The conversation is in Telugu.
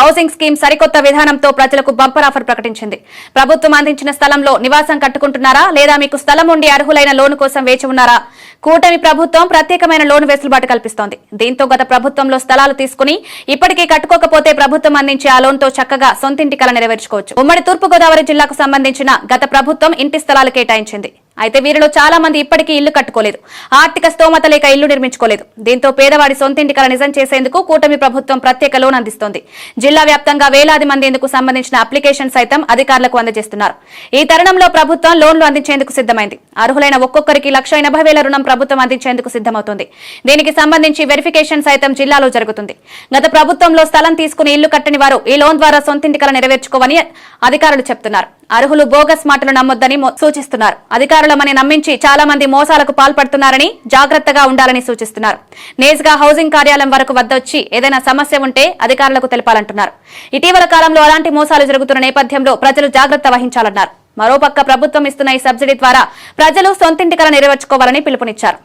హౌసింగ్ స్కీమ్ సరికొత్త విధానంతో ప్రజలకు బంపర్ ఆఫర్ ప్రకటించింది. ప్రభుత్వం అందించిన స్థలంలో నివాసం కట్టుకుంటున్నారా? లేదా మీకు స్థలం ఉండి అర్హులైన లోను కోసం వేచి ఉన్నారా? కూటమి ప్రభుత్వం ప్రత్యేకమైన లోను వెసులుబాటు కల్పిస్తోంది. దీంతో గత ప్రభుత్వంలో స్థలాలు తీసుకుని ఇప్పటికీ కట్టుకోకపోతే ప్రభుత్వం అందించే ఆ లోన్తో చక్కగా సొంతింటి కల నెరవేర్చుకోవచ్చు. ఉమ్మడి తూర్పుగోదావరి జిల్లాకు సంబంధించిన గత ప్రభుత్వం ఇంటి స్థలాలు కేటాయించింది. అయితే వీరిలో చాలా మంది ఇప్పటికీ ఇల్లు కట్టుకోలేదు. ఆర్థిక స్తోమత లేక ఇల్లు నిర్మించుకోలేదు. దీంతో పేదవాడి సొంతింటి కల నిజం చేసేందుకు కూటమి ప్రభుత్వం ప్రత్యేక లోన్ అందిస్తోంది. జిల్లా వ్యాప్తంగా వేలాది మంది ఇందుకు సంబంధించిన అప్లికేషన్ సైతం అధికారులకు అందజేస్తున్నారు. ఈ తరుణంలో ప్రభుత్వం లోన్లు అందించేందుకు సిద్దమైంది అర్హులైన ఒక్కొక్కరికి లక్ష ఎనభై వేల రుణం ప్రభుత్వం అందించేందుకు సిద్దమవుతుంది దీనికి సంబంధించి వెరిఫికేషన్ సైతం జిల్లాలో జరుగుతుంది. గత ప్రభుత్వంలో స్థలం తీసుకుని ఇల్లు కట్టని వారు ఈ లోన్ ద్వారా సొంతింటి కల నెరవేర్చుకోవని అధికారులు చెప్తున్నారు. అర్హులు బోగస్ మాటలు నమ్మొద్దని సూచిస్తున్నారు. సూచిస్తున్నారు అధికారులమని నమ్మించి చాలా మంది మోసాలకు పాల్పడుతున్నారని జాగ్రత్తగా ఉండాలని సూచిస్తున్నారు. నేజ్గా హౌసింగ్ కార్యాలయం వరకు వద్దొచ్చి ఏదైనా సమస్య ఉంటే అధికారులకు తెలపాలంటున్నారు. ఇటీవల కాలంలో అలాంటి మోసాలు జరుగుతున్న నేపథ్యంలో ప్రజలు జాగ్రత్త వహించాలన్నారు. మరోపక్క ప్రభుత్వం ఇస్తున్న ఈ సబ్సిడీ ద్వారా ప్రజలు సొంతింటి కల నెరవేర్చుకోవాలని పిలుపునిచ్చారు.